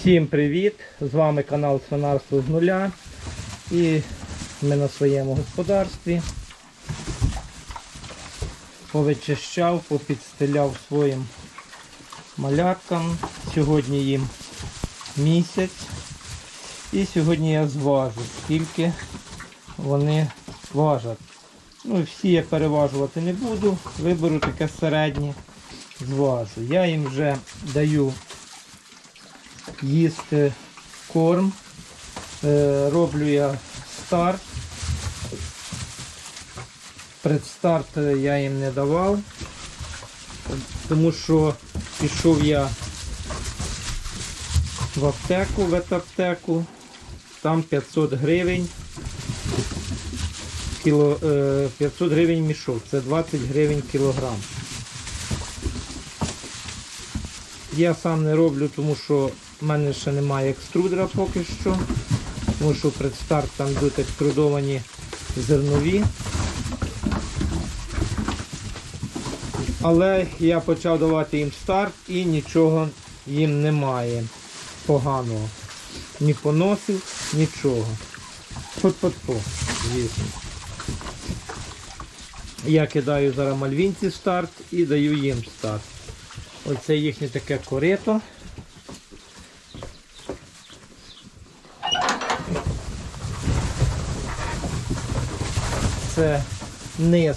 Всім привіт! З вами канал Свинарство з нуля. І ми на своєму господарстві повичищав, попідстеляв своїм маляткам. Сьогодні їм місяць. І сьогодні я зважу, скільки вони важать. Ну, всі я переважувати не буду, виберу таке середнє, зважу. Я їм вже даю їсти корм. Е, роблю я старт. Предстарт я їм не давав, тому що пішов я в аптеку, в ветаптеку, там 500 гривень. Кіло, е, 500 гривень мішок, це 20 гривень кілограм. Я сам не роблю, тому що в мене ще немає екструдера поки що. Тому що предстарт там йдуть екструдовані зернові. Але я почав давати їм старт і нічого їм немає поганого. Ні поносів, нічого. Фот-фот-фо, звісно. Я кидаю зараз мальвінці старт і даю їм старт. Оце їхнє таке корито. Це низ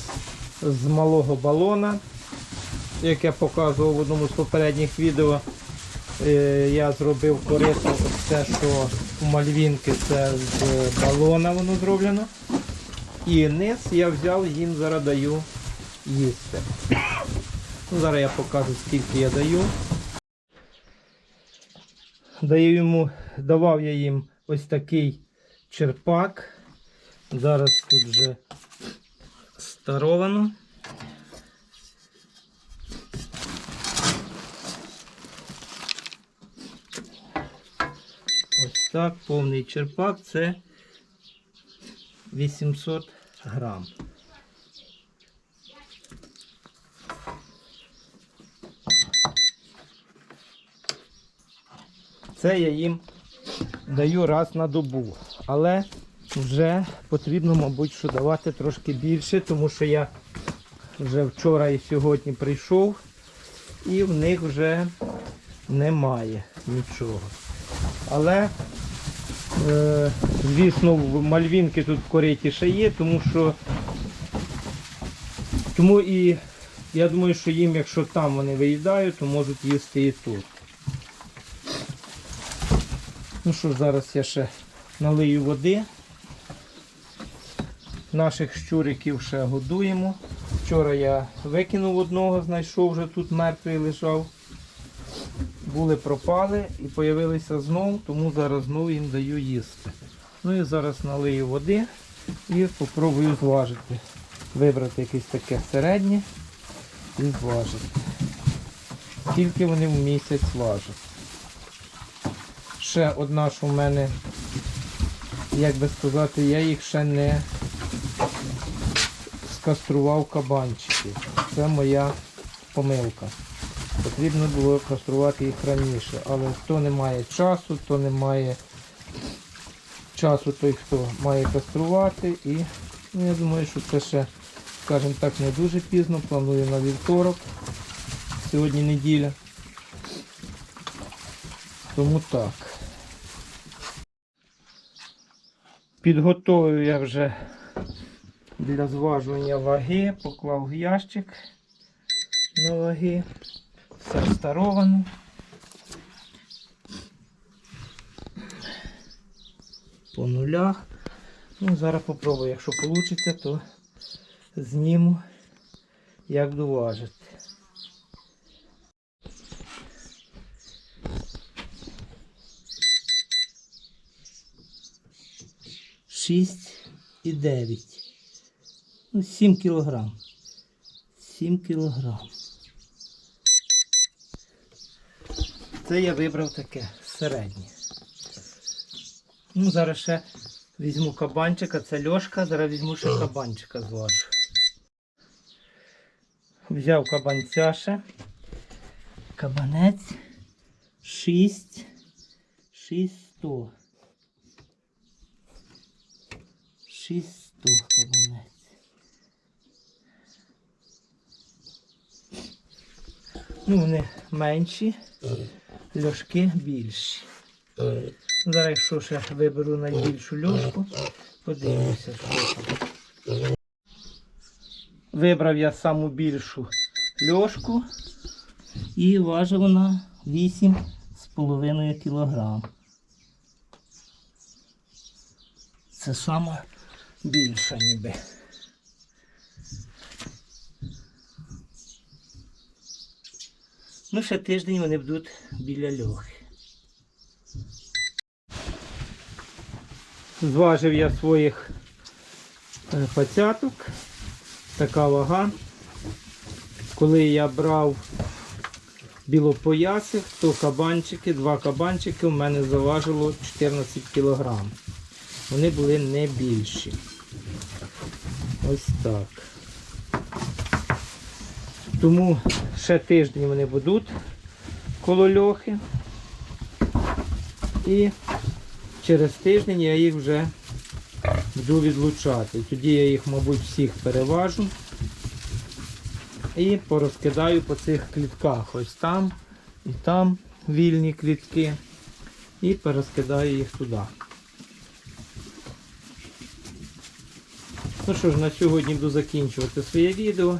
з малого балона, як я показував в одному з попередніх відео. Е, Я зробив корито, те, що у мальвінки це з балона воно зроблено. І низ я взяв їм зараз даю їсти. Ну, зараз я покажу, скільки я даю. Даю йому, давав я їм ось такий черпак. Зараз тут вже старовано. Ось так, повний черпак це 800 грам. Це я їм даю раз на добу. Але вже потрібно, мабуть, що давати трошки більше, тому що я вже вчора і сьогодні прийшов і в них вже немає нічого. Але, е, звісно, мальвінки тут в кориті є, тому що тому і я думаю, що їм, якщо там вони виїдають, то можуть їсти і тут. Ну що, зараз я ще налию води. Наших щуриків ще годуємо. Вчора я викинув одного, знайшов вже тут мертвий лежав. Були пропали і з'явилися знов, тому зараз знову їм даю їсти. Ну і зараз налию води і спробую зважити. Вибрати якесь таке середнє і зважити. Скільки вони в місяць важать. Ще одна, що в мене, як би сказати, я їх ще не скастрував кабанчиків. Це моя помилка. Потрібно було каструвати їх раніше, але хто не має часу, то не має часу той, хто має каструвати. І ну, я думаю, що це ще, скажімо так, не дуже пізно. Планую на вівторок. Сьогодні неділя. Тому так. Підготовив я вже для зважування ваги, поклав ящик на ваги. Все старовано. По нулях. Ну, зараз попробую, якщо вийде, то зніму, як доважити. Шість і дев'ять. Ну, 7 кілограм. 7 кілограм. Це я вибрав таке середнє. Ну, зараз ще візьму кабанчика, це льошка, зараз візьму ще кабанчика зважу. Взяв кабанця ще. Кабанець 6 600. 600 кабанець. Ну, вони менші, льошки більші. Зараз, якщо ще виберу найбільшу льошку, подивлюся, що там. Вибрав я саму більшу льошку і важить вона 8,5 кг. Це сама більша ніби. Ну, ще тиждень вони будуть біля льохи. Зважив я своїх е, пацяток. Така вага. Коли я брав білопоясих, то кабанчики, два кабанчики у мене заважило 14 кг. Вони були не більші. Ось так. Тому ще тиждень вони будуть коло льохи. І через тиждень я їх вже буду відлучати. Тоді я їх, мабуть, всіх переважу і порозкидаю по цих клітках. Ось там і там вільні клітки. І перескидаю їх туди. Ну що ж, на сьогодні буду закінчувати своє відео.